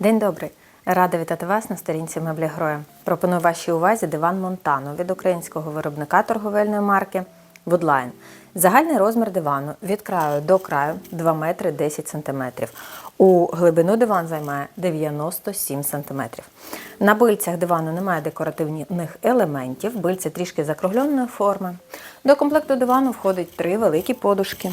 День добрий! Рада вітати вас на сторінці меблі Гроя. Пропоную вашій увазі диван Монтано від українського виробника торговельної марки Woodline. Загальний розмір дивану від краю до краю 2 метри 10 сантиметрів. У глибину диван займає 97 сантиметрів. На бильцях дивану немає декоративних елементів, бильці трішки закругленої форми. До комплекту дивану входить три великі подушки.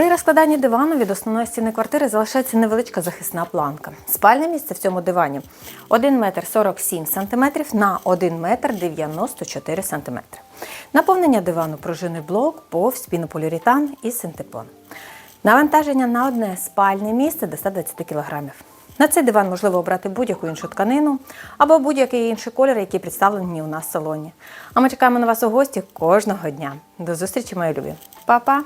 При розкладанні дивану від основної стіни квартири залишається невеличка захисна планка. Спальне місце в цьому дивані 1 метр 47 см на 1 метр 94 см. Наповнення дивану пружинний блок, повз, пінополіуретан і синтепон. Навантаження на одне спальне місце до 120 кг. На цей диван можливо обрати будь-яку іншу тканину або будь-який інший колір, який представлені у нас в салоні. А ми чекаємо на вас у гості кожного дня. До зустрічі, мої любі. Па-па!